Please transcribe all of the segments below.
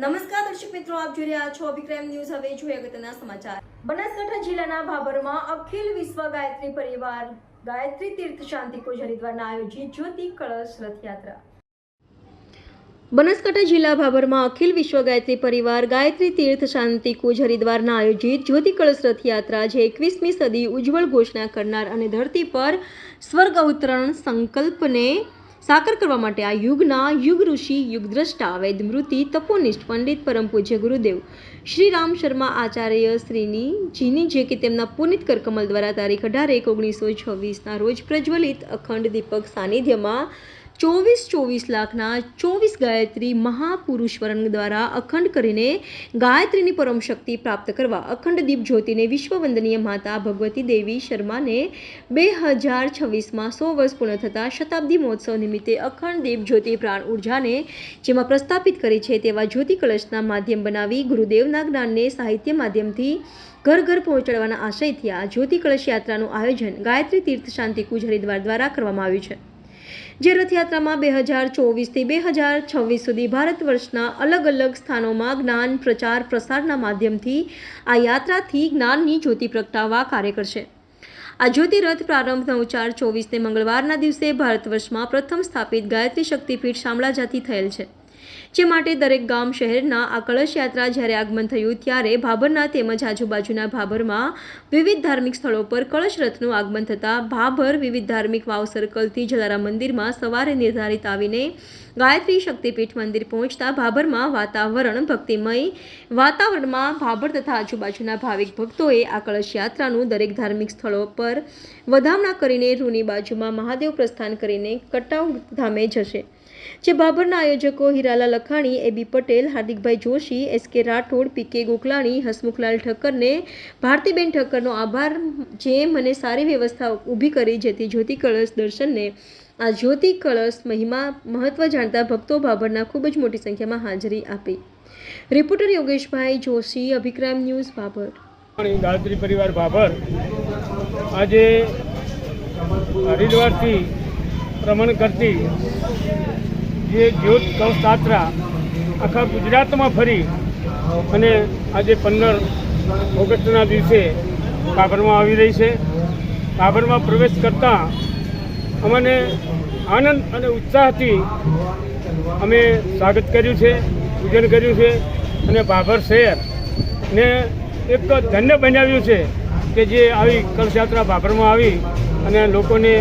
નમસ્કાર દર્શક મિત્રો, આપ જોઈ રહ્યા છો અભિક્રમ ન્યૂઝ. હવે જોઈએ અગત્યના સમાચાર. બનાસકાંઠા જિલ્લાના ભાભરમાં અખિલ વિશ્વ ગાયત્રી પરિવાર, ગાયત્રી તીર્થ શાંતિ કુંજ હરિદ્વારના આયોજિત જ્યોતિ કળશ રથયાત્રા. બનાસકાંઠા જિલ્લા ભાભરમાં અખિલ વિશ્વ ગાયત્રી પરિવાર, ગાયત્રી તીર્થ શાંતિ કુંજ હરિદ્વારના આયોજિત જ્યોતિ કળશ રથયાત્રા જે એકવીસમી સદી ઉજ્જવળ ઘોષણા કરનાર અને ધરતી પર સ્વર્ગ અવતરણ સંકલ્પને સાકર કરવા માટે આ યુગના યુગ ઋષિ યુગદ્રષ્ટા વૈદમૃતિ તપોનિષ્ઠ, પંડિત પરમ પૂજ્ય ગુરુદેવ. શ્રી રામ શર્મા આચાર્ય શ્રીની, જીની જે કે તેમના પુનિત કરકમલ દ્વારા તારીખ અઢાર એક ઓગણીસો છવ્વીસના રોજ પ્રજ્વલિત અખંડ દીપક સાનિધ્યમાં ચોવીસ ચોવીસ લાખના ચોવીસ ગાયત્રી મહાપુરુષ વરણ દ્વારા અખંડ કરીને ગાયત્રીની પરમ શક્તિ પ્રાપ્ત કરવા અખંડ દીપ જ્યોતિને વિશ્વવંદનીય માતા ભગવતી દેવી શર્માને બે હજાર છવ્વીસમાં સો વર્ષ પૂર્ણ થતાં શતાબ્દી મહોત્સવ નિમિત્તે અખંડ દીપ જ્યોતિ પ્રાણ ઉર્જાને જેમાં પ્રસ્થાપિત કરી છે તેવા જ્યોતિ કળશના માધ્યમ બનાવી ગુરુદેવના જ્ઞાનને સાહિત્ય માધ્યમથી ઘર ઘર પહોંચાડવાના આશયથી આ જ્યોતિ કળશ યાત્રાનું આયોજન ગાયત્રી તીર્થ શાંતિ કુંજ હરિદ્વાર દ્વારા કરવામાં આવ્યું છે. જે રથયાત્રામાં બે હજાર ચોવીસથી બે હજાર છવ્વીસ સુધી ભારત વર્ષના અલગ અલગ સ્થાનોમાં જ્ઞાન પ્રચાર પ્રસારના માધ્યમથી આ યાત્રાથી જ્ઞાનની જ્યોતિ પ્રગટાવવા કાર્ય કરશે. આ જ્યોતિ રથ પ્રારંભ નવ ચાર ચોવીસને મંગળવારના દિવસે ભારત વર્ષમાં પ્રથમ સ્થાપિત ગાયત્રી શક્તિપીઠ શામળાજાથી થયેલ છે. જે માટે દરેક ગામ શહેરના આ કળશ યાત્રા જ્યારે આગમન થયું ત્યારે ભાભરના તેમજ આજુબાજુના ભાભરમાં વિવિધ ધાર્મિક સ્થળો પર કળશ રથનું આગમન થતાં ભાભર વિવિધ ધાર્મિક વાવ સર્કલથી જલારામ મંદિરમાં સવારે નિર્ધારિત આવીને ગાયત્રી શક્તિપીઠ મંદિર પહોંચતા ભાભરમાં વાતાવરણ ભક્તિમય વાતાવરણમાં ભાભર તથા આજુબાજુના ભાવિક ભક્તોએ આ કળશ યાત્રાનું દરેક ધાર્મિક સ્થળો પર વધામણા કરીને રૂની બાજુમાં મહાદેવ પ્રસ્થાન કરીને કટાઉ ધામે જશે. જે બાબરના આયોજકો Hirala Lakhani, AB Patel, Hardikbhai Joshi, S K Rathod, P કે ગોકલાણી હસમુખલાલ ઠક્કરને ભારતીબેન ઠક્કરનો આભાર. જે મને સારી વ્યવસ્થા ઊભી કરી, જેથી જ્યોતિ કળશ દર્શનને આ જ્યોતિ કળશ મહિમા મહત્વ જાણતા ભક્તો બાબરના ખૂબ જ મોટી સંખ્યામાં હાજરી આપી. Reporter Yogeshbhai Joshi Abhikram news Babar. Gayatri Parivar Babar આજે હરિદ્વારથી ભ્રમણ કરતી જે જ્યોત કૌશ આખા ગુજરાતમાં ફરી અને આજે પંદર ઓગસ્ટના દિવસે કાબરમાં આવી રહી છે. કાબરમાં પ્રવેશ કરતાં અમને આનંદ અને ઉત્સાહથી અમે સ્વાગત કર્યું છે, પૂજન કર્યું છે અને બાબર શહેર ને એક ધન્ય બનાવ્યું છે કે જે આવી કળશયાત્રા ભાભરમાં આવી અને લોકોને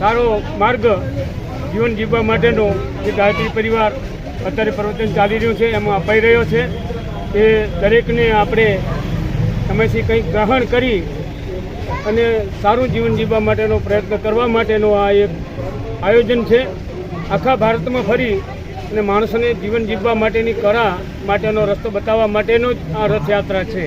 સારો માર્ગ જીવન જીવવા માટેનો જે ગાયત્રી પરિવાર અત્યારે પ્રવચન ચાલી રહ્યું છે, એમાં અપાઈ રહ્યો છે. એ દરેકને આપણે એમાંથી કંઈક ગ્રહણ કરી અને સારું જીવન જીવવા માટેનો પ્રયત્ન કરવા માટેનો આ એક આયોજન છે. આખા ભારતમાં ફરી અને માણસોને જીવન જીવવા માટેની કળા માટેનો રસ્તો બતાવવા માટેનો જ આ રથયાત્રા છે.